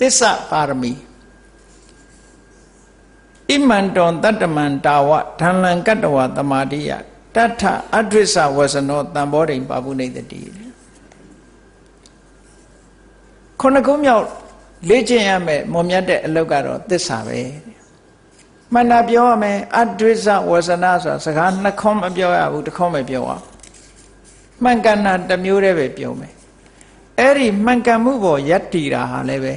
သစ္စာပါရမီဣမန္တောတတ္တမန္တာဝဓမ္လံကတ္တဝသမာတိယတထအဒ္ဓိစ္စဝဇနောတံဘောဓိပါပုနေတတိခုနှစ်ခုမြောက်လေ့ကျင့်ရမယ်မွန်မြတ်တဲ့အလုပ်ကတော့သစ္စာပဲမှန်တာပြောရမယ်အဒ္ဓိစ္စဝဇနာဆိုတာစကားနှစ်ခွန်းမပြောရဘူးတစ်ခွန်းပဲပြောရမှန်ကန်တာတစ်မျိုးတည်းပဲပြောမယ်အဲ့ဒီမှန်ကန်မှုပေါ်ယက်တီတာဟာလည်းပဲ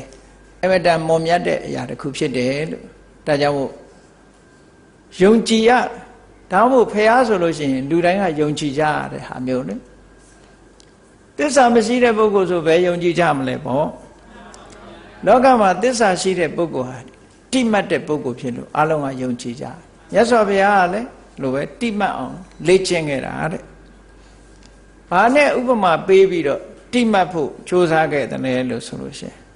အမတန်မွန်မြတ်တဲ့အရာတစ်ခုဖြစ်တယ်လို့ဒါကြောင့်မို့ယုံကြည်ရဒါမှမဟုတ်ဖះဆိုလို့ရှိရင်လူတိုင်းကယုံကြည်ကြရတဲ့ဟာမျိုးလေသစ္စာမရှိတဲ့ပုဂ္ဂိုလ်ဆိုဘယ်ယုံကြည်ကြမလဲပေါ့လောကမှာသစ္စာရှိတဲ့ပုဂ္ဂိုလ်ဟာတိမှတ်တဲ့ပုဂ္ဂိုလ်ဖြစ်လို့အလုံးကယုံကြည်ကြမြတ်စွာဘုရားကလည်းလိုပဲတိမှတ်အောင်လေ့ကျင့်ခဲ့တာတဲ့ဘာနဲ့ဥပမာပေးပြီးတော့တိမှတ်ဖို့ကြိုးစားခဲ့တယ်လို့ဆိုလို့ရှိရင်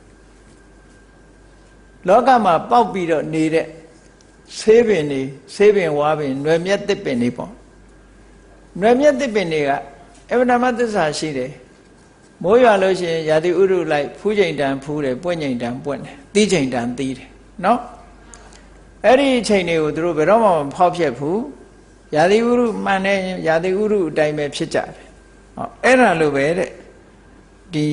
လောကမှာပေါက်ပြီးတော့နေတဲ့ဆေးပင်တွေဆေးပင်ဝါပင်နွယ်မြက်သစ်ပင်တွေပေါ့နွယ်မြက်သစ်ပင်တွေကအဗ္ဗဓမ္မသစ္စာရှိတယ်မိုးရွာလို့ရှိရင်ရာသီဥတုလိုက်ဖူးချိန်တန်ဖူးတယ်ပွင့်ချိန်တန်ပွင့်တယ်တီးချိန်တန်တီးတယ်နော်အဲ့ဒီအချိန်တွေကိုသူတို့ဘယ်တော့မှမဖောက်ဖျက်ဘူးရာသီဥတုမှန်တဲ့ရာသီဥတုအတိုင်းပဲဖြစ်ကြတယ်ဟောအဲ့ဒါလိုပဲတဲ့ဒီ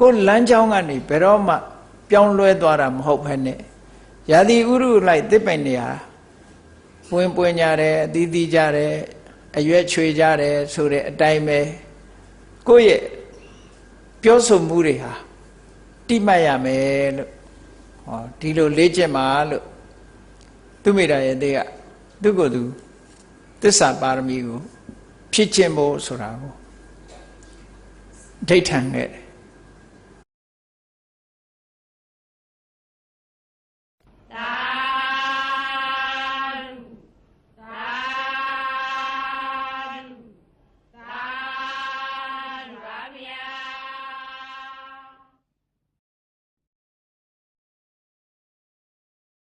ကိုလမ်းကြောင်းကနေဘယ်တော့မှ ပြောင်းလဲသွားတာမဟုတ်ဘဲနဲ့ရာသီဥတုလိုက်တစ်ပိုင်နေဟာပွင့်ပွင့်ကြတယ်အသီးသီးကြတယ်အရွက်ချွေကြတယ်ဆိုတဲ့အတိုင်းပဲကိုယ့်ရဲ့ပြောဆိုမှုတွေဟာတိမှတ်ရမယ်လို့ဟောဒီလိုလေ့ကျင့်ပါလို့သူမိတာရဲ့တဲ့ကသူ့ကိုယ်သူသစ္စာပါရမီကိုဖြစ်ခြင်းဖို့ဆိုတာကိုဒိဋ္ဌံခဲ့တယ်